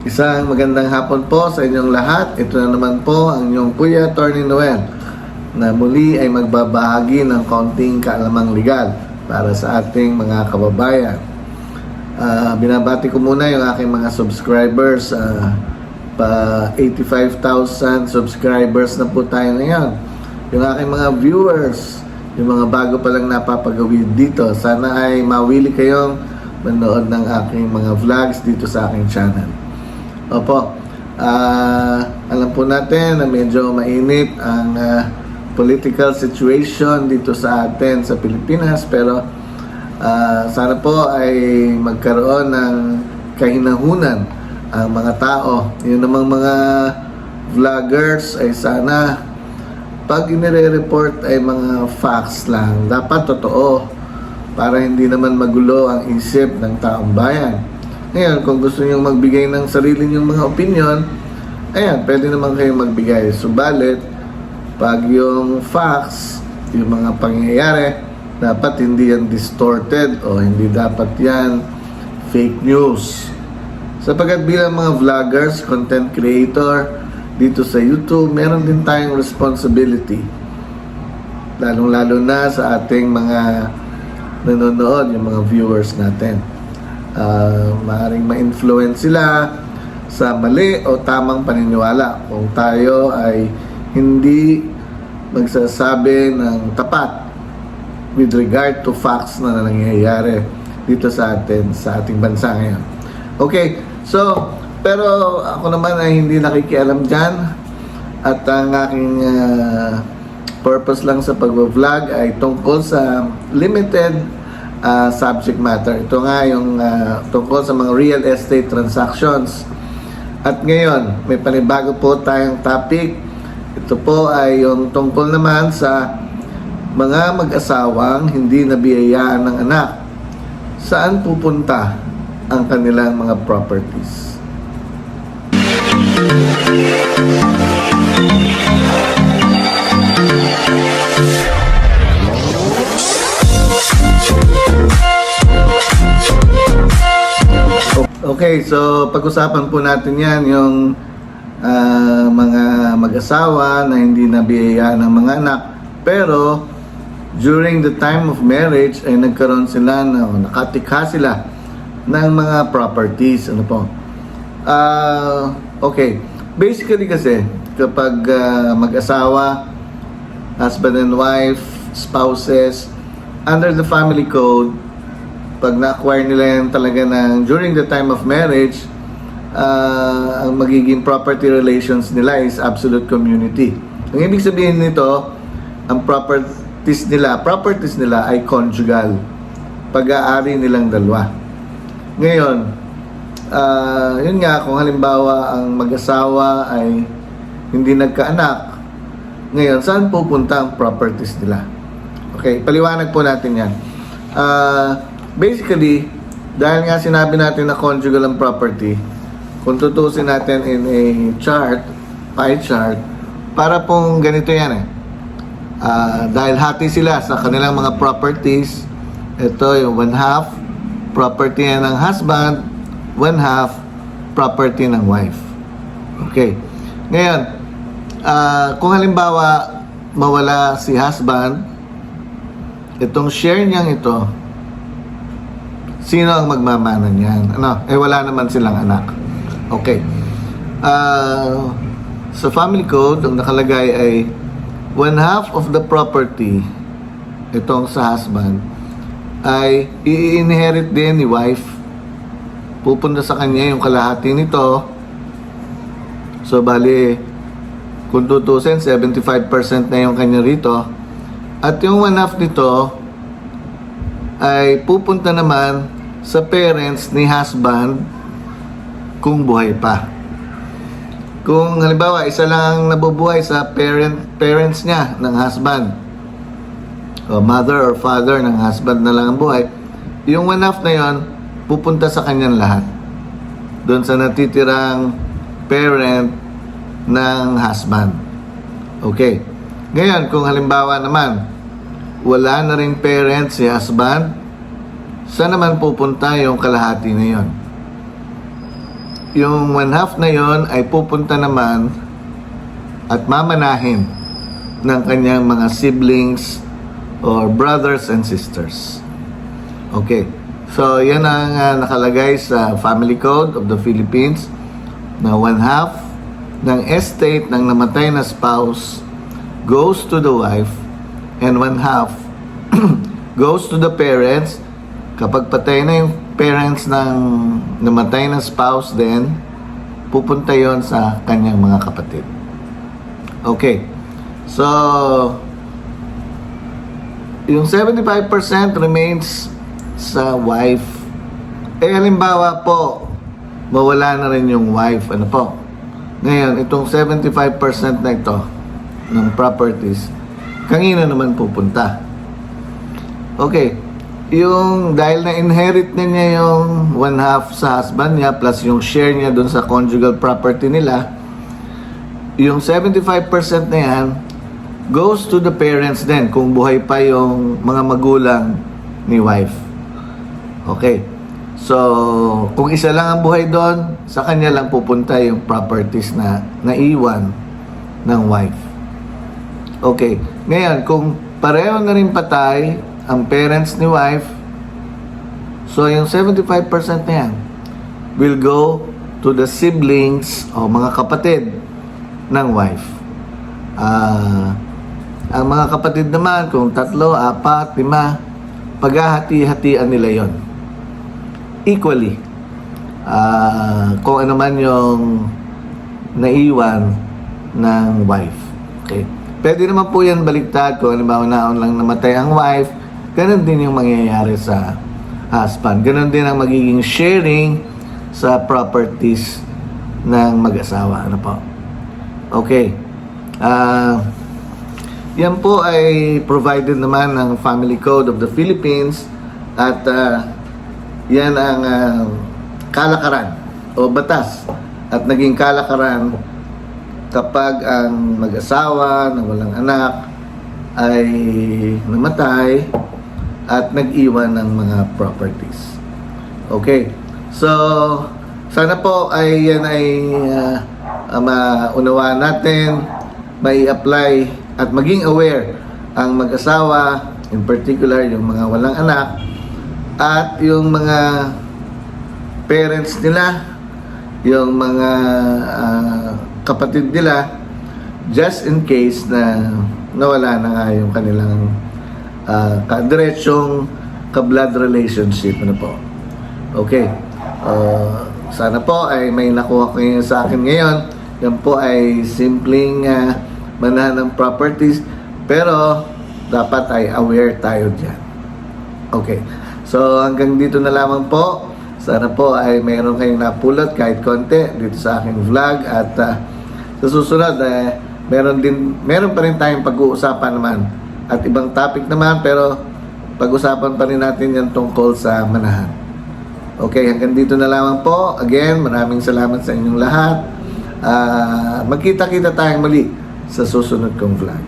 Isang magandang hapon po sa inyong lahat. Ito na naman po ang inyong Kuya Tony Noel na muli ay magbabahagi ng kaunting kaalamang legal para sa ating mga kababayan. Ah, binabati ko muna yung aking mga subscribers. ah, pa 85,000 subscribers na po tayo ngayon. Yung aking mga viewers, yung mga bago pa lang napapagawid dito, sana ay mawili kayong manood ng aking mga vlogs dito sa aking channel. Opo. Ah, alam po natin na medyo mainit ang ah, political situation dito sa atin sa Pilipinas pero ah, sana po ay magkaroon ng kahinahunan ang mga tao. Yun namang mga vloggers ay sana pag inire-report ay mga facts lang. Dapat totoo para hindi naman magulo ang isip ng taong bayan. Ngayon, kung gusto niyo magbigay ng sarili niyong mga opinion, ayan, pwede naman kayong magbigay. Subalit, pag yung facts, yung mga pangyayari, dapat hindi yan distorted o hindi dapat yan fake news. Sapagat bilang mga vloggers, content creator, dito sa YouTube, meron din tayong responsibility. Lalong-lalo na sa ating mga nanonood, yung mga viewers natin. Uh, maaaring ma-influence sila sa mali o tamang paniniwala kung tayo ay hindi magsasabi ng tapat with regard to facts na nangyayari dito sa atin, sa ating bansa ngayon. Okay, so, pero ako naman ay hindi nakikialam dyan at ang aking ah, purpose lang sa pag-vlog ay tungkol sa limited ah, subject matter. Ito nga yung ah, tungkol sa mga real estate transactions. At ngayon, may panibago po tayong topic. Ito po ay yung tungkol naman sa mga mag-asawang hindi nabiyayaan ng anak. Saan pupunta ang kanilang mga properties? Okay, so pag-usapan po natin yan yung ah, mga mag-asawa na hindi nabiyayaan ng mga anak. Pero during the time of marriage ay nagkaroon sila na o nakatikha sila ng mga properties. Ano po? Ah, okay. Basically kasi kapag ah, mag-asawa, husband and wife, spouses, under the family code, pag na-acquire nila yan talaga ng during the time of marriage, ah, ang magiging property relations nila is absolute community. Ang ibig sabihin nito, ang properties nila, properties nila ay conjugal. Pag-aari nilang dalawa. Ngayon, ah, yun nga, kung halimbawa ang mag-asawa ay hindi nagkaanak, ngayon, saan pupunta ang properties nila? Okay, paliwanag po natin yan. Ah, basically, dahil nga sinabi natin na conjugal ang property, kung tutusin natin in a chart, pie chart, para pong ganito yan eh. Ah, dahil hati sila sa kanilang mga properties, ito yung one half, property ng husband, one half, property ng wife. Okay. Ngayon, ah, kung halimbawa mawala si husband, itong share niyang ito, sino ang magmamana niyan? Ano? Eh wala naman silang anak. Okay. Ah, sa family code, ang nakalagay ay one half of the property, itong sa husband, ay i-inherit din ni wife. Pupunta sa kanya yung kalahati nito. So, bali, kung tutusin, 75% na yung kanya rito. At yung one half nito ay pupunta naman sa parents ni husband kung buhay pa. Kung halimbawa, isa lang nabubuhay sa parent, parents niya ng husband, o mother or father ng husband na lang ang buhay, yung one half na yon pupunta sa kanyang lahat. Doon sa natitirang parent ng husband. Okay. Ngayon, kung halimbawa naman, wala na rin parent si husband, saan naman pupunta yung kalahati na yon? yung one half na yon ay pupunta naman at mamanahin ng kanyang mga siblings or brothers and sisters. Okay. So, yan ang ah, nakalagay sa Family Code of the Philippines na one half ng estate ng namatay na spouse goes to the wife and one half goes to the parents. Kapag patay na yung parents ng namatay na spouse then pupunta yon sa kanyang mga kapatid. Okay. So, yung 75% remains sa wife. Eh, halimbawa po, mawala na rin yung wife. Ano po? Ngayon, itong 75% na ito ng properties, kanino naman pupunta? Okay. Yung dahil na inherit na niya yung one half sa husband niya plus yung share niya dun sa conjugal property nila, yung 75% na yan goes to the parents din kung buhay pa yung mga magulang ni wife. Okay. So, kung isa lang ang buhay doon, sa kanya lang pupunta yung properties na naiwan ng wife. Okay. Ngayon, kung pareho na rin patay ang parents ni wife, so yung 75% na yan will go to the siblings o mga kapatid ng wife. Ah, ang mga kapatid naman, kung tatlo, apat, lima, paghahati-hatian nila yon equally. Ah, kung ano man yung naiwan ng wife. Okay. Pwede naman po yan baliktad kung halimbawa naon lang namatay ang wife, ganun din yung mangyayari sa husband. Ganun din ang magiging sharing sa properties ng mag-asawa. Ano po? Okay. Ah, yan po ay provided naman ng Family Code of the Philippines at ah, yan ang ah, kalakaran o batas at naging kalakaran kapag ang mag-asawa na walang anak ay namatay at nag-iwan ng mga properties. Okay. So, sana po ay yan ay uh, maunawaan natin, may apply at maging aware ang mag-asawa, in particular yung mga walang anak, at yung mga parents nila, yung mga ah, kapatid nila, just in case na nawala na nga yung kanilang uh, kadiretsong ka-blood relationship. Ano po? Okay. Uh, sana po ay may nakuha kayo sa akin ngayon. Yan po ay simpleng uh, manahan ng properties. Pero dapat ay aware tayo dyan. Okay. So hanggang dito na lamang po. Sana po ay mayroon kayong napulot kahit konti dito sa aking vlog at uh, sa susunod eh, meron din meron pa rin tayong pag-uusapan naman at ibang topic naman pero pag-usapan pa rin natin yan tungkol sa manahan. Okay, hanggang dito na lamang po. Again, maraming salamat sa inyong lahat. Ah, magkita-kita tayong muli sa susunod kong vlog.